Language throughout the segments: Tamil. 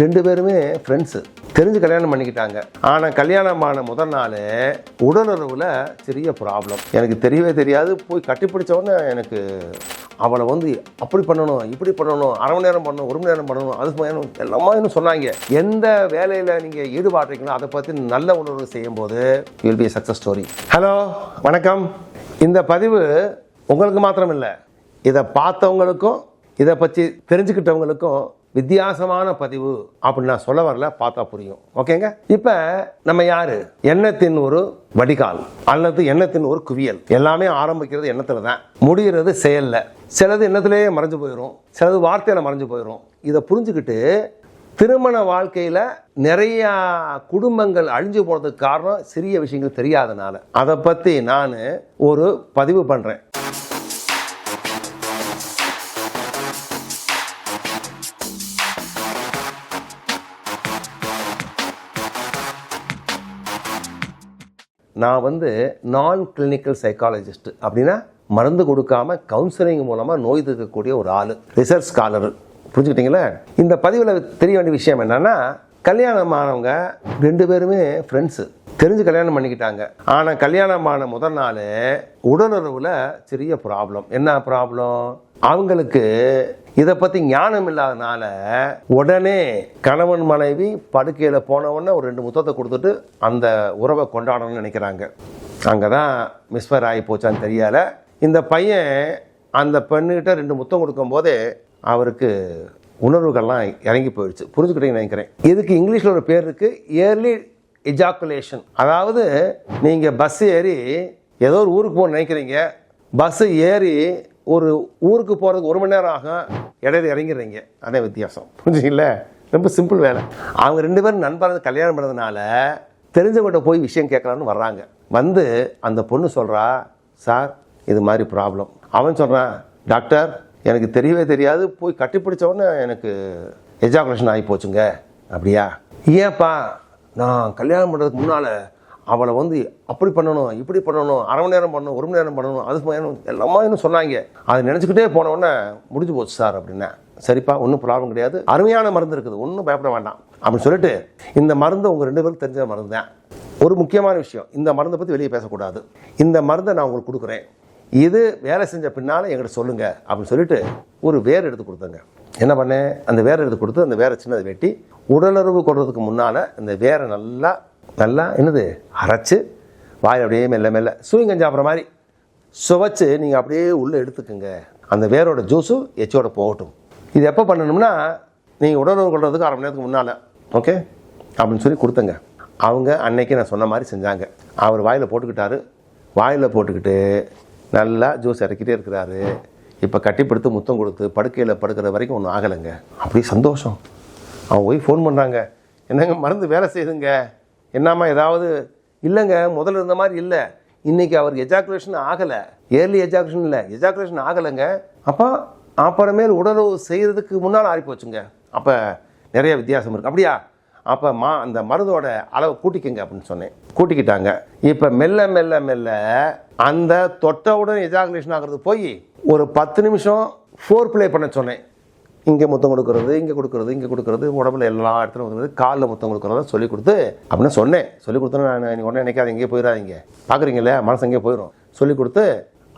ரெண்டு பேருமே ஃப்ரெண்ட்ஸு தெரிஞ்சு கல்யாணம் பண்ணிக்கிட்டாங்க. ஆனால் கல்யாணம் ஆன முதல் நாள் உடலுறவில் சிறிய ப்ராப்ளம் எனக்கு தெரியவே தெரியாது. போய் கட்டிப்பிடிச்சவொடனே எனக்கு அவளை வந்து அப்படி பண்ணணும் இப்படி பண்ணணும் அரை மணி நேரம் பண்ணணும் ஒரு மணி நேரம் பண்ணணும் அது பண்ணணும் எல்லாமே இன்னும் சொன்னாங்க. எந்த வேலையில் நீங்கள் ஈடுபாடுறீங்களோ அதை பற்றி நல்ல உணர்வு செய்யும்போது will be success story hello வணக்கம். இந்த பதிவு உங்களுக்கு மாத்திரம் இல்லை இதை பார்த்தவங்களுக்கும் இதை பற்றி தெரிஞ்சுக்கிட்டவங்களுக்கும் வித்தியாசமான பதிவு அப்படின்னு நான் சொல்ல வரல பார்த்தா புரியும். ஓகேங்க? இப்போ நம்ம யாரு? எண்ணத்தின் ஒரு வடிகால் அல்லது எண்ணத்தின் ஒரு குவியல். எல்லாமே ஆரம்பிக்கிறது எண்ணத்துல தான் முடிகிறது செயலில். சிலது எண்ணத்திலேயே மறைஞ்சு போயிடும் சிலது வார்த்தையில் மறைஞ்சு போயிடும் இதை புரிஞ்சுக்கிட்டு திருமண வாழ்க்கையில் நிறையா குடும்பங்கள் அழிஞ்சு போனதுக்கு காரணம் சிறிய விஷயங்கள் தெரியாதனால. அதை பற்றி நான் ஒரு பதிவு பண்ணுறேன் நான் வந்து நான் கிளினிக்கல் சைக்காலஜிஸ்ட் அப்படின்னா மருந்து கொடுக்காம கவுன்சிலிங் மூலமாக நோய் தீர்க்கக்கூடிய ஒரு ஆள் ரிசர்ச் ஸ்காலர் புரிஞ்சுக்கிட்டீங்களா? இந்த பதிவில் தெரிய வேண்டிய விஷயம் என்னன்னா கல்யாணமானவங்க ரெண்டு பேருமே ஃப்ரெண்ட்ஸு தெரிஞ்சு கல்யாணம் பண்ணிக்கிட்டாங்க. ஆனால் கல்யாணம் ஆன முதல் நாள் உடலுறவில் சிறிய ப்ராப்ளம் என்ன ப்ராப்ளம் அவங்களுக்கு இதை பற்றி ஞானம் இல்லாதனால உடனே கணவன் மனைவி படுக்கையில் போனவுடனே ஒரு ரெண்டு முத்தத்தை கொடுத்துட்டு அந்த உறவை கொண்டாடணும்னு நினைக்கிறாங்க. அங்கே தான் மிஸ்ஃபர் ஆகி போச்சான்னு தெரியல. இந்த பையன் அந்த பெண்ணுகிட்ட ரெண்டு முத்தம் கொடுக்கும்போதே அவருக்கு உணர்வுகள்லாம் இறங்கி போயிடுச்சு. புரிஞ்சுக்கிட்டீங்கன்னு நினைக்கிறேன். இதுக்கு இங்கிலீஷில் ஒரு பேர் இருக்குது இயர்லி எஜாக்குலேஷன் அதாவது நீங்கள் பஸ் ஏறி ஏதோ ஒரு ஊருக்கு போகணும்னு நினைக்கிறீங்க. பஸ்ஸு ஏறி ஒரு ஊருக்கு போகிறதுக்கு ஒரு மணி நேரம் ஆகும். இடையில இறங்கிடுறீங்க. அதே வித்தியாசம். புரிஞ்சுங்கள ரொம்ப சிம்பிள் வேலை. அவங்க ரெண்டு பேரும் நண்பர்கள் கல்யாணம் பண்ணதுனால தெரிஞ்சவங்கள்ட்ட போய் விஷயம் கேட்கலான்னு வர்றாங்க. வந்து அந்த பொண்ணு சொல்கிறா சார் இது மாதிரி ப்ராப்ளம் அவன் சொல்கிறான் டாக்டர் எனக்கு தெரியவே தெரியாது. போய் கட்டிப்பிடிச்சவொடனே எனக்கு எஜாகுலேஷன் ஆகி போச்சுங்க. அப்படியா? ஏன்ப்பா நான் கல்யாணம் பண்ணுறதுக்கு முன்னால் அவளை வந்து அப்படி பண்ணணும் இப்படி பண்ணணும் அரை மணி நேரம் பண்ணணும் ஒரு மணி நேரம் பண்ணணும் அது பண்ணணும் எல்லாமே இன்னும் சொன்னாங்க. அதை நினச்சிக்கிட்டே போன முடிஞ்சு போச்சு சார் அப்படின்னா. சரிப்பா ஒன்றும் ப்ராப்ளம் கிடையாது. அருமையான மருந்து இருக்குது ஒன்றும் பயப்பட வேண்டாம். அப்படின்னு சொல்லிட்டு இந்த மருந்து உங்கள் ரெண்டு பேருக்கு தெரிஞ்ச மருந்து தான் ஒரு முக்கியமான விஷயம் இந்த மருந்தை பற்றி வெளியே பேசக்கூடாது. இந்த மருந்தை நான் உங்களுக்கு கொடுக்குறேன். இது வேலை செஞ்ச பின்னால் எங்கிட்ட சொல்லுங்கள் அப்படின்னு சொல்லிட்டு ஒரு வேர் எடுத்து கொடுத்தங்க. என்ன பண்ணேன்? அந்த வேரை எடுத்து கொடுத்து அந்த வேரை சின்னதை வெட்டி உடலுறவு கொடுறதுக்கு முன்னால் இந்த வேரை நல்லா நல்லா என்னது அரைச்சு வாயில் அப்படியே மெல்ல மெல்ல சூயிங்கன் சாப்பிட்ற மாதிரி சுவைச்சு நீங்கள் அப்படியே உள்ளே எடுத்துக்கோங்க. அந்த வேரோட ஜூஸும் எச்சோட போகட்டும். இது எப்போ பண்ணணும்னா நீங்கள் உடலுறவு கொள்றதுக்கு அரை மணி நேரத்துக்கு முன்னால் ஓகே அப்படின்னு சொல்லி கொடுத்தங்க. அவங்க அன்னைக்கு நான் சொன்ன மாதிரி செஞ்சாங்க. அவர் வாயில் போட்டுக்கிட்டாரு. வாயில் போட்டுக்கிட்டு நல்லா ஜூஸ் இறக்கிட்டே இருக்கிறாரு. இப்போ கட்டிப்படுத்து முத்தம் கொடுத்து படுக்கையில் படுக்கிற வரைக்கும் ஒன்றும் ஆகலைங்க. அப்படியே சந்தோஷம். அவன் போய் ஃபோன் பண்ணுறாங்க என்னங்க மருந்து வேலை செய்யுதுங்க என்னம்மா ஏதாவது? இல்லைங்க முதல்ல இருந்த மாதிரி இல்லை. இன்னைக்கு அவர் எஜாகுலேஷன் ஆகலை. ஏர்லி எஜாகுலேஷன் இல்லை. எஜாகுலேஷன் ஆகலைங்க. அப்போ அப்புறமேல் உடலுறவு செய்கிறதுக்கு முன்னால் ஆறி போச்சுங்க. அப்போ நிறைய வித்தியாசம் இருக்குது அப்படியா? அப்போ மா அந்த மருந்தோட அளவை கூட்டிக்கங்க அப்படின்னு சொன்னேன். கூட்டிக்கிட்டாங்க. இப்போ மெல்ல மெல்ல மெல்ல அந்த தொட்டவுடன் எஜாகுலேஷன் ஆகிறது போய் ஒரு பத்து நிமிஷம் ஃபோர் ப்ளே பண்ண சொன்னேன். இங்கே முத்தம் கொடுக்கறது இங்கே கொடுக்கறது இங்கே கொடுக்கறது உடம்புல எல்லா இடத்துலையும் கொடுக்குறது காலில் முத்தம் கொடுக்கறத சொல்லி கொடுத்து அப்படின்னு சொன்னேன். சொல்லி கொடுத்தோன்னு நான் நீ உடனே நினைக்காத எங்கேயே போயிடாதீங்க. பார்க்குறீங்களே மனசு இங்கே போயிடும் சொல்லி கொடுத்து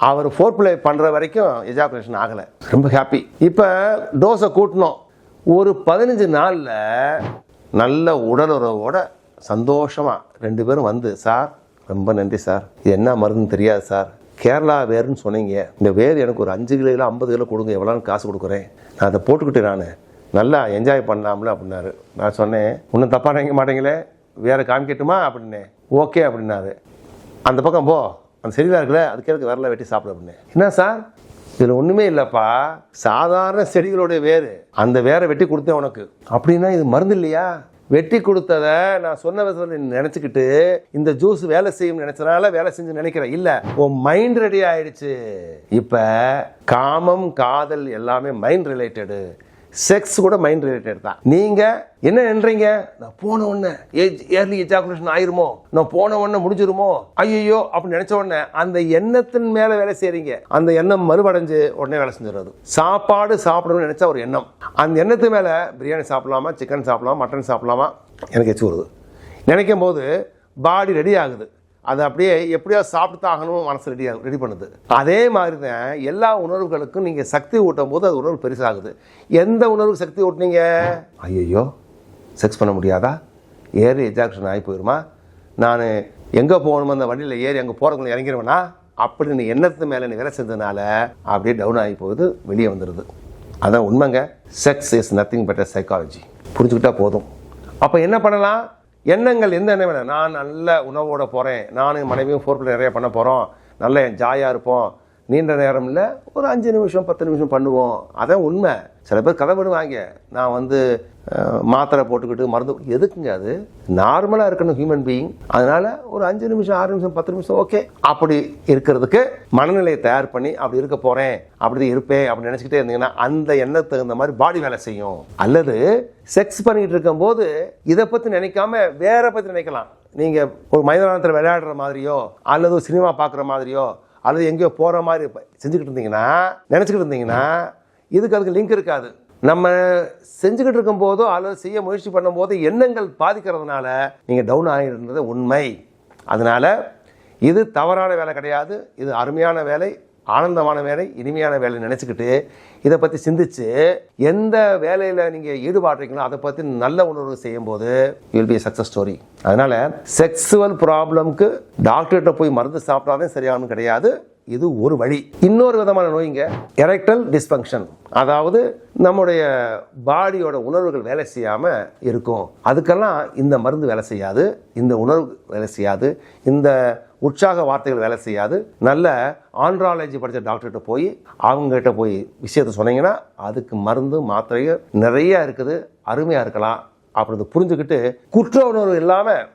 அவர் ஃபோர் பிளே பண்ணுற வரைக்கும் எஜாகுலேஷன் ஆகலை. ரொம்ப ஹாப்பி இப்போ டோஸை கூட்டினோம். ஒரு பதினஞ்சு நாளில் நல்ல உடலுறவோட சந்தோஷமாக ரெண்டு பேரும் வந்து சார் ரொம்ப நன்றி சார். இது என்ன மருந்துன்னு தெரியாது சார். கேரளா வேர்னு சொன்னீங்க. இந்த வேர் எனக்கு ஒரு அஞ்சு கிலோ இல்லை ஐம்பது கிலோ கொடுங்க எவ்வளோன்னு காசு கொடுக்குறேன். நான் அதை போட்டுக்கிட்டு நான் நல்லா என்ஜாய் பண்ணலாம்ல அப்படின்னாரு. நான் சொன்னேன் ஒன்றும் தப்பாக நினைக்க மாட்டீங்களே வேறு காமிக்கட்டுமா? அப்படின்னே. ஓகே அப்படின்னாரு. அந்த பக்கம் போ அந்த செடியில் இருக்குல்ல அதுக்கு எனக்கு வரல வெட்டி சாப்பிடு அப்படின்னு. என்ன சார்? இதில் ஒன்றுமே இல்லைப்பா சாதாரண செடிகளுடைய வேர். அந்த வேரை வெட்டி கொடுத்தேன் உனக்கு. அப்படின்னா இது மருந்து இல்லையா? வெட்டி கொடுத்ததை நான் சொன்ன விதத்தில் நினச்சிக்கிட்டு இந்த ஜூஸ் வேலை செய்யும் நினைச்சனால வேலை செஞ்சு நினைக்கிறேன். இல்லை உன் மைண்ட் ரெடி ஆயிடுச்சு. இப்போ காமம் காதல் எல்லாமே மைண்ட் ரிலேட்டடு செக்ஸ் கூட மைண்ட் ரிலேட்டட் தான். நீங்க என்ன நின்றீங்க? நான் போன உடனே ஏஜ் ஏர்லி எஜாகுலேஷன் ஆயிருமோ? நான் போன உடனே முடிஞ்சிருமோ? ஐயோ அப்படின்னு நினைச்ச உடனே அந்த எண்ணத்தின் மேல வேலை செய்கிறீங்க அந்த எண்ணம் மறுபடைஞ்சு உடனே வேலை செஞ்சிடுறது. சாப்பாடு சாப்பிடணும்னு நினைச்சா ஒரு எண்ணம். அந்த எண்ணத்து மேல பிரியாணி சாப்பிடலாமா சிக்கன் சாப்பிடலாமா மட்டன் சாப்பிடலாமா? எனக்கு எச்சு வருது. நினைக்கும் போது பாடி ரெடி ஆகுது. அது அப்படியே எப்படியோ சாப்பிட்டு தான் ஆகணும் மனசு ரெடி ஆகும் ரெடி பண்ணுது. அதே மாதிரி தான் எல்லா உணர்வுகளுக்கும் நீங்கள் சக்தி ஊட்டும் போது அது உணர்வு பெருசாகுது. எந்த உணர்வுக்கு சக்தி ஊட்டினீங்க? ஐயோ செக்ஸ் பண்ண முடியாதா? ஏறி எஜாக்ஷன் ஆகி போயிடுமா நான் எங்கே போகணுமோ அந்த வண்டியில் ஏறி அங்கே போகிறவங்களை இறங்கிடுவேனா அப்படின்னு எண்ணத்து மேலே நீ வேலை செஞ்சதுனால அப்படியே டவுன் ஆகி போகுது வெளியே வந்துடுது அதான் உண்மைங்க. Sex is nothing but psychology புரிஞ்சுக்கிட்டா போதும். அப்போ என்ன பண்ணலாம்? எண்ணங்கள் எந்த எண்ணம் நான் நல்ல உணவோட போகிறேன் நானும் மனைவியும் ஃபோர் நிறைய பண்ண போகிறோம் நல்ல ஜாயாக இருப்போம். நீண்ட நேரம் இல்லை ஒரு அஞ்சு நிமிஷம் பத்து நிமிஷம் பண்ணுவோம். அதான் உண்மை. சில பேர் கதை நான் வந்து மாத்திரை போட்டுக்கிட்டு மருந்து எதுக்குங்க அது? நார்மலாக இருக்கணும் ஹியூமன் பீயிங் அதனால ஒரு அஞ்சு நிமிஷம் ஆறு நிமிஷம் பத்து நிமிஷம் ஓகே அப்படி இருக்கிறதுக்கு மனநிலையை தயார் பண்ணி அப்படி இருக்க போகிறேன் அப்படி இருப்பேன் அப்படி நினச்சிக்கிட்டே இருந்தீங்கன்னா அந்த எண்ணத்துக்கு தகுந்த மாதிரி பாடி வேலை செய்யும். அல்லது செக்ஸ் பண்ணிகிட்டு இருக்கும்போது இதை பற்றி நினைக்காம வேற பற்றி நினைக்கலாம். நீங்கள் ஒரு மைதானத்தில் விளையாடுற மாதிரியோ அல்லது ஒரு சினிமா பார்க்குற மாதிரியோ அல்லது எங்கேயோ போகிற மாதிரி செஞ்சுக்கிட்டு இருந்தீங்கன்னா நினச்சிக்கிட்டு இருந்தீங்கன்னா இதுக்கு அதுக்கு லிங்க் இருக்காது. நம்ம செஞ்சுக்கிட்டு இருக்கும் போதோ அல்லது செய்ய முயற்சி பண்ணும்போது எண்ணங்கள் பாதிக்கிறதுனால நீங்கள் டவுன் ஆகிருந்தது உண்மை. அதனால் இது தவறான வேலை கிடையாது. இது அருமையான வேலை. ஆனந்தமான வேலை இனிமையான வேலை நினச்சிக்கிட்டு இதை பற்றி சிந்திச்சு எந்த வேலையில் நீங்கள் ஈடுபாடுறீங்களோ அதை பற்றி நல்ல உணர்வு செய்யும்போது வில் பி சக்ஸஸ் ஸ்டோரி அதனால் செக்ஸுவல் ப்ராப்ளம்க்கு டாக்டர்கிட்ட போய் மருந்து சாப்பிட்டாதான் சரியாகணும் கிடையாது. இது ஒரு வழி. இன்னொரு விதமான நோய்ங்க எரெக்டல் டிஸ்ஃபங்க்ஷன் அதாவது நம்முடைய பாடியோட உணர்வுகள் வேலை செய்யாமல் இருக்கும். அதுக்கெல்லாம் இந்த மருந்து வேலை செய்யாது இந்த உணர்வு வேலை செய்யாது இந்த உற்சாக வார்த்தைகள் வேலை செய்யாது. நல்ல ஆண்ட்ராலஜி படித்த டாக்டர்கிட்ட போய் அவங்ககிட்ட போய் விஷயத்த சொன்னீங்கன்னா அதுக்கு மருந்து மாத்திரையும் நிறைய இருக்குது. அருமையாக இருக்கலாம். அப்படி புரிஞ்சுக்கிட்டு குற்ற உணர்வு இல்லாமல்